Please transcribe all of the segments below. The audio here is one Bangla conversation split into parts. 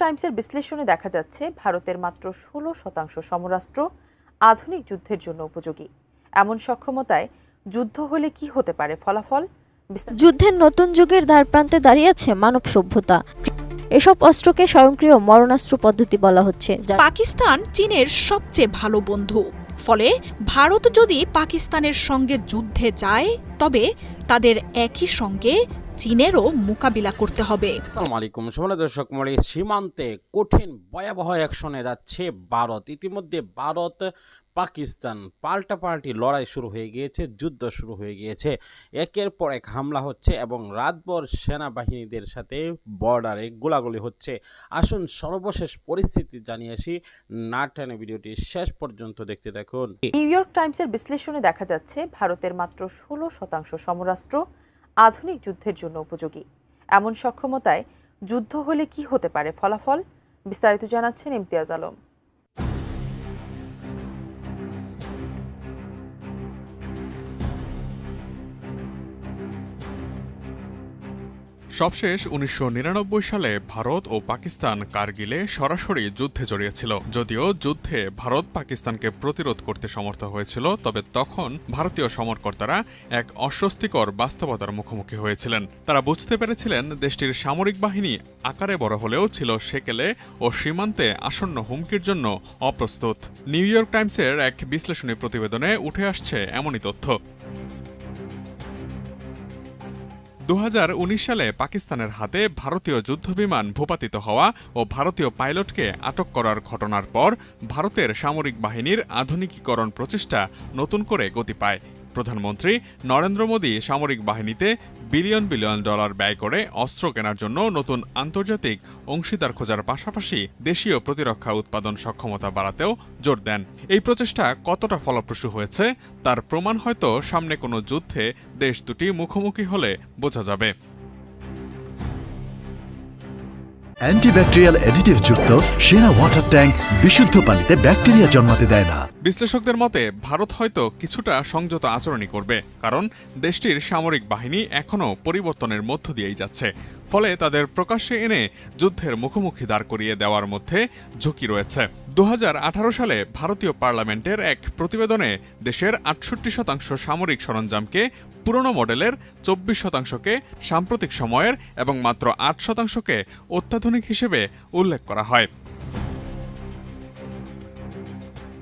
টাইমসের বিশ্লেষণে দেখা যাচ্ছে ভারতের মাত্র ষোলো শতাংশ সমরাষ্ট্র আধুনিক যুদ্ধের জন্য উপযোগী। এমন সক্ষমতায় যুদ্ধ হলে কি হতে পারে ফলাফল? যুদ্ধের নতুন যুগের দ্বারপ্রান্তে দাঁড়িয়ে আছে মানব সভ্যতা। এসব অস্ত্রকে স্বয়ংক্রিয় মরণাস্ত্র পদ্ধতি বলা হচ্ছে পাকিস্তান চীনের সবচেয়ে ভালো বন্ধু। ফলে ভারত যদি পাকিস্তানের সঙ্গে যুদ্ধে যায় তবে তাদের একই সঙ্গে চীনেরও মোকাবিলা করতে হবে। আলাইকুম। দর্শক মনে সীমান্তে কঠিন ভয়াবহ অ্যাকশনে যাচ্ছে ভারত। ইতিমধ্যে ভারত পাকিস্তান পাল্টাপাল্টি লড়াই শুরু হয়ে গিয়েছে যুদ্ধ শুরু হয়ে গিয়েছে। একের পর এক হামলা হচ্ছে এবং রাতভর সেনাবাহিনীদের সাথে বর্ডারে গোলাগুলি হচ্ছে। আসুন সর্বশেষ পরিস্থিতি জানিয়ে আসি। না টেনে ভিডিওটি শেষ পর্যন্ত দেখতে দেখুন নিউ ইয়র্ক টাইমসের বিশ্লেষণে দেখা যাচ্ছে ভারতের মাত্র ষোলো শতাংশ সমরাস্ত্র আধুনিক যুদ্ধের জন্য উপযোগী। এমন সক্ষমতায় যুদ্ধ হলে কি হতে পারে ফলাফল? বিস্তারিত জানাচ্ছেন ইমতিয়াজ আলম। সবশেষ উনিশশো নিরানব্বই সালে ভারত ও পাকিস্তান কার্গিলে সরাসরি যুদ্ধে জড়িয়েছিল। যদিও যুদ্ধে ভারত পাকিস্তানকে প্রতিরোধ করতে সমর্থ হয়েছিল, তবে তখন ভারতীয় সমরকর্তারা এক অস্বস্তিকর বাস্তবতার মুখোমুখি হয়েছিলেন। তারা বুঝতে পেরেছিলেন দেশটির সামরিক বাহিনী আকারে বড় হলেও ছিল সেকেলে ও সীমান্তে আসন্ন হুমকির জন্য অপ্রস্তুত। নিউ ইয়র্ক টাইমসের এক বিশ্লেষণী প্রতিবেদনে উঠে আসছে এমনই তথ্য। দু হাজার উনিশ সালে পাকিস্তানের হাতে ভারতীয় যুদ্ধবিমান ভূপাতিত হওয়া ও ভারতীয় পাইলটকে আটক করার ঘটনার পর ভারতের সামরিক বাহিনীর আধুনিকীকরণ প্রচেষ্টা নতুন করে গতি পায়। প্রধানমন্ত্রী নরেন্দ্র মোদী সামরিক বাহিনীতে বিলিয়ন বিলিয়ন ডলার ব্যয় করে অস্ত্র কেনার জন্য নতুন আন্তর্জাতিক অংশীদার খোঁজার পাশাপাশি দেশীয় প্রতিরক্ষা উৎপাদন সক্ষমতা বাড়াতেও জোর দেন। এই প্রচেষ্টা কতটা ফলপ্রসূ হয়েছে তার প্রমাণ হয়তো সামনে কোনো যুদ্ধে দেশ দুটি মুখোমুখি হলে বোঝা যাবে। অ্যান্টিব্যাকটেরিয়াল অ্যাডিটিভ যুক্ত সেরা ওয়াটার ট্যাঙ্ক বিশুদ্ধ পানিতে ব্যাকটেরিয়া জন্মাতে দেয় না। বিশ্লেষকদের মতে, ভারত হয়তো কিছুটা সংযত আচরণই করবে, কারণ দেশটির সামরিক বাহিনী এখনও পরিবর্তনের মধ্য দিয়েই যাচ্ছে। ফলে তাদের প্রকাশ্যে এনে যুদ্ধের মুখোমুখি দাঁড় করিয়ে দেওয়ার মধ্যে ঝুঁকি রয়েছে। দু হাজার আঠারো সালে ভারতীয় পার্লামেন্টের এক প্রতিবেদনে দেশের আটষট্টি শতাংশ সামরিক সরঞ্জামকে, পুরনো মডেলের চব্বিশ শতাংশকে সাম্প্রতিক সময়ের এবং মাত্র আট শতাংশকে অত্যাধুনিক হিসেবে উল্লেখ করা হয়।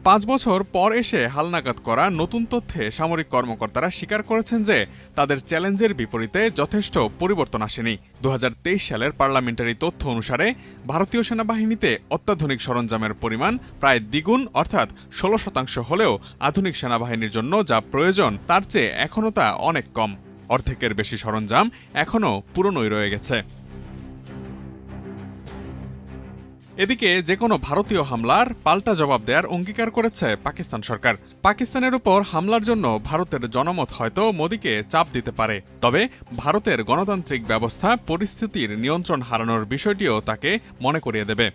পাঁচ বছর পর এসে হালনাগাদ করা নতুন তথ্যে সামরিক কর্মকর্তারা স্বীকার করেছেন যে তাদের চ্যালেঞ্জের বিপরীতে যথেষ্ট পরিবর্তন আসেনি। দু হাজার তেইশ সালের পার্লামেন্টারি তথ্য অনুসারে ভারতীয় সেনাবাহিনীতে অত্যাধুনিক সরঞ্জামের পরিমাণ প্রায় দ্বিগুণ অর্থাৎ ষোলো শতাংশ হলেও আধুনিক সেনাবাহিনীর জন্য যা প্রয়োজন, তার চেয়ে এখনও তা অনেক কম। অর্ধেকের বেশি সরঞ্জাম এখনও পুরনোই রয়ে গেছে। এদিকে যে কোনো ভারতীয় হামলার পাল্টা জবাব দেওয়ার অঙ্গীকার করেছে পাকিস্তান সরকার। পাকিস্তানের উপর হামলার জন্য ভারতের জনমত হয়তো মোদীকে চাপ দিতে পারে। তবে ভারতের গণতান্ত্রিক ব্যবস্থা, পরিস্থিতির নিয়ন্ত্রণ হারানোর বিষয়টিও তাকে মনে করিয়ে দেবে।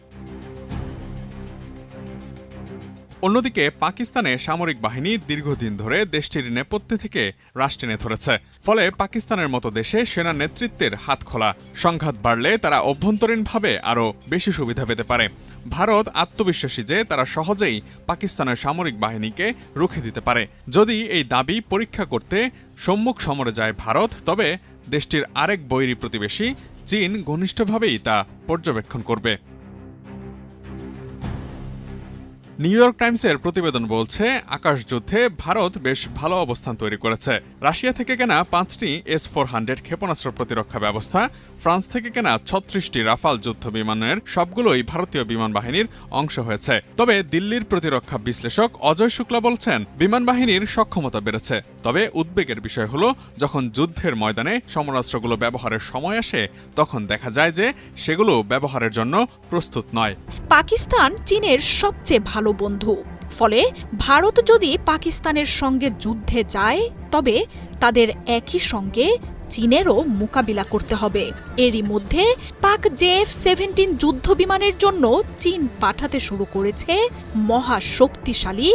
অন্যদিকে পাকিস্তানে সামরিক বাহিনী দীর্ঘদিন ধরে দেশটির নেপথ্যে থেকে রাশ টেনে ধরেছে। ফলে পাকিস্তানের মতো দেশে সেনা নেতৃত্বের হাত খোলা। সংঘাত বাড়লে তারা অভ্যন্তরীণভাবে আরও বেশি সুবিধা পেতে পারে। ভারত আত্মবিশ্বাসী যে তারা সহজেই পাকিস্তানের সামরিক বাহিনীকে রুখে দিতে পারে। যদি এই দাবি পরীক্ষা করতে সম্মুখ সমরে যায় ভারত, তবে দেশটির আরেক বৈরী প্রতিবেশী চীন ঘনিষ্ঠভাবেই তা পর্যবেক্ষণ করবে। নিউ ইয়র্ক টাইমসের প্রতিবেদন বলছে আকাশ যুদ্ধে ভারত বেশ ভালো অবস্থান তৈরি করেছে। রাশিয়া থেকে কেনা পাঁচটি এস ফোর হান্ড্রেড ক্ষেপণাস্ত্র প্রতিরক্ষা ব্যবস্থা, ফ্রান্স থেকে কেনা ছত্রিশটি রাফাল যুদ্ধ বিমানের সবগুলোই ভারতীয় বিমান বাহিনীর অংশ হয়েছে। তবে দিল্লির প্রতিরক্ষা বিশ্লেষক অজয় শুক্লা বলছেন, বিমান বাহিনীর সক্ষমতা বেড়েছে। তবে উদ্বেগের বিষয় হলো, যখন যুদ্ধের ময়দানে সমরাস্ত্রগুলো ব্যবহারের সময় আসে, তখন দেখা যায় যে সেগুলো ব্যবহারের জন্য প্রস্তুত নয়। পাকিস্তান চীনের সবচেয়ে ভালো বন্ধু। ফলে ভারত যদি পাকিস্তানের সঙ্গে যুদ্ধে যায়, তবে তাদের একই সঙ্গে চীনেরও মোকাবিলা করতে হবে। এরই মধ্যে পাক জেএফ সেভেন্টিন যুদ্ধ বিমানের জন্য চীন পাঠাতে শুরু করেছে মহা শক্তিশালী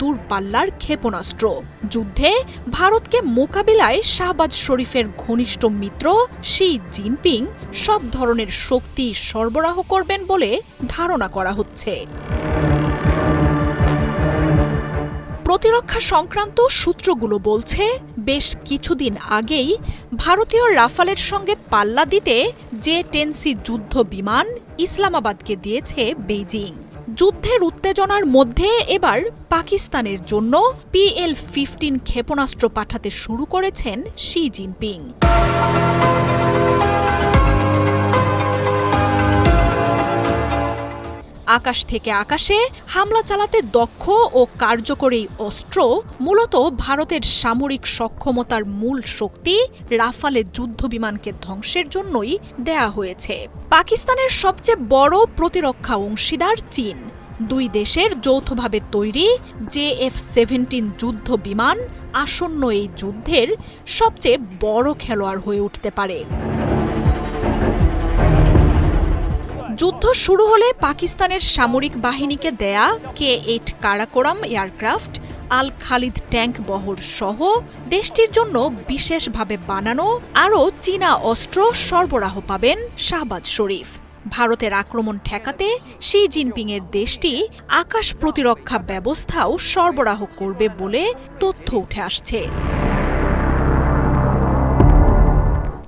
দূরপাল্লার ক্ষেপণাস্ত্র। যুদ্ধে ভারতকে মোকাবিলায় শাহবাজ শরীফের ঘনিষ্ঠ মিত্র শি জিনপিং সব ধরনের শক্তি সরবরাহ করবেন বলে ধারণা করা হচ্ছে। প্রতিরক্ষা সংক্রান্ত সূত্রগুলো বলছে বেশ কিছুদিন আগেই ভারতীয় রাফালের সঙ্গে পাল্লা দিতে যে টেনসি যুদ্ধ বিমান ইসলামাবাদকে দিয়েছে বেইজিং। যুদ্ধের উত্তেজনার মধ্যে এবার পাকিস্তানের জন্য পিএল ফিফটিন ক্ষেপণাস্ত্র পাঠাতে শুরু করেছেন শি জিনপিং। আকাশ থেকে আকাশে হামলা চালাতে দক্ষ ও কার্যকরী অস্ত্র মূলত ভারতের সামরিক সক্ষমতার মূল শক্তি রাফালের যুদ্ধবিমানকে ধ্বংসের জন্যই দেয়া হয়েছে। পাকিস্তানের সবচেয়ে বড় প্রতিরক্ষা অংশীদার চীন। দুই দেশের যৌথভাবে তৈরি জে এফ সেভেন্টিন যুদ্ধ বিমান আসন্ন এই যুদ্ধের সবচেয়ে বড় খেলোয়াড় হয়ে উঠতে পারে। যুদ্ধ শুরু হলে পাকিস্তানের সামরিক বাহিনীকে দেয়া K eight Karakoram aircraft, Al Khalid tank বহর সহ দেশটির জন্য বিশেষভাবে বানানো আরও চীনা অস্ত্র সরবরাহ পাবেন শাহবাজ শরীফ। ভারতের আক্রমণ ঠেকাতে শি জিনপিংয়ের দেশটি আকাশ প্রতিরক্ষা ব্যবস্থাও সরবরাহ করবে বলে তথ্য উঠে আসছে।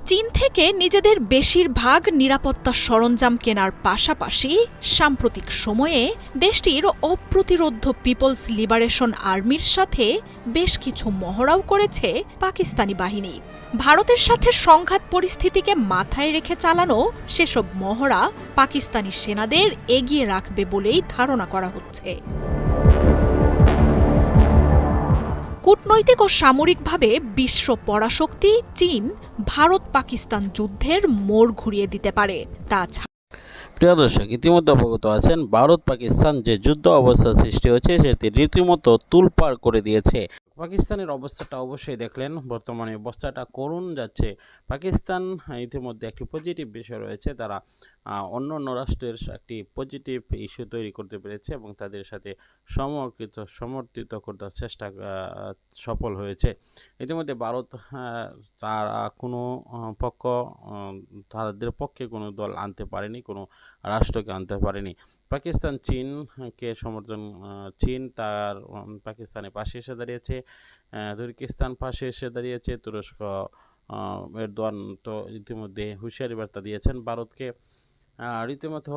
চীন থেকে নিজেদের বেশিরভাগ নিরাপত্তা সরঞ্জাম কেনার পাশাপাশি সাম্প্রতিক সময়ে দেশটির অপ্রতিরোধ্য পিপলস লিবারেশন আর্মির সাথে বেশ কিছু মহড়াও করেছে পাকিস্তানি বাহিনী। ভারতের সাথে সংঘাত পরিস্থিতিকে মাথায় রেখে চালানো সেসব মহড়া পাকিস্তানি সেনাদের এগিয়ে রাখবে বলেই ধারণা করা হচ্ছে। কূটনৈতিক ও সামরিকভাবে বিশ্ব পরাশক্তি, চীন, ভারত, পাকিস্তান যুদ্ধের মোড় ঘুরিয়ে দিতে পারে। তাছাড়া প্রিয় দর্শক, ইতিমধ্যে অবগত আছেন ভারত পাকিস্তান যে যুদ্ধ অবস্থা সৃষ্টি হয়েছে, সেটি রীতিমতো তুলপাড় করে দিয়েছে। পাকিস্তানের অবস্থাটা অবশ্যই দেখলেন। বর্তমানে অবস্থাটা করুণ যাচ্ছে। পাকিস্তান ইতিমধ্যে একটি পজিটিভ বিষয় রয়েছে। তারা অন্য অন্য রাষ্ট্রের একটি পজিটিভ ইস্যু তৈরি করতে পেরেছে এবং তাদের সাথে সমর্পিত সমর্থিত করতে চেষ্টা সফল হয়েছে। ইতিমধ্যে ভারত তারা কোনো পক্ষ তাদের পক্ষে কোনো দল আনতে পারেনি, কোনো রাষ্ট্রকে আনতে পারেনি। পাকিস্তান চীনকে সমর্থন চীন তার পাকিস্তানের পাশে এসে দাঁড়িয়েছে। তুর্কিস্তান পাশে এসে দাঁড়িয়েছে। তুরস্ক এরদোয়ান তো ইতিমধ্যে হুঁশিয়ারি বার্তা দিয়েছেন ভারতকে। রীতিমতো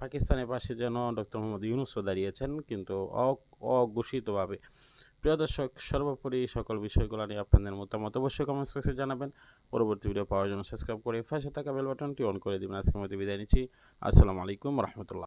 পাকিস্তানের পাশে যেন ডক্টর মোহাম্মদ ইউনুসও দাঁড়িয়েছেন, কিন্তু অঘোষিতভাবে। প্রিয় দর্শক, সর্বোপরি সকল বিষয়গুলো নিয়ে আপনাদের মতামত অবশ্যই কমেন্টস বক্সে জানাবেন। পরবর্তী ভিডিও পাওয়ার জন্য সাবস্ক্রাইব করে পাশে থাকা বেল বাটনটি অন করে দিবেন। আজকের মতো বিদায় নিচ্ছি। আসসালামু আলাইকুম রহমতুল্লাহ।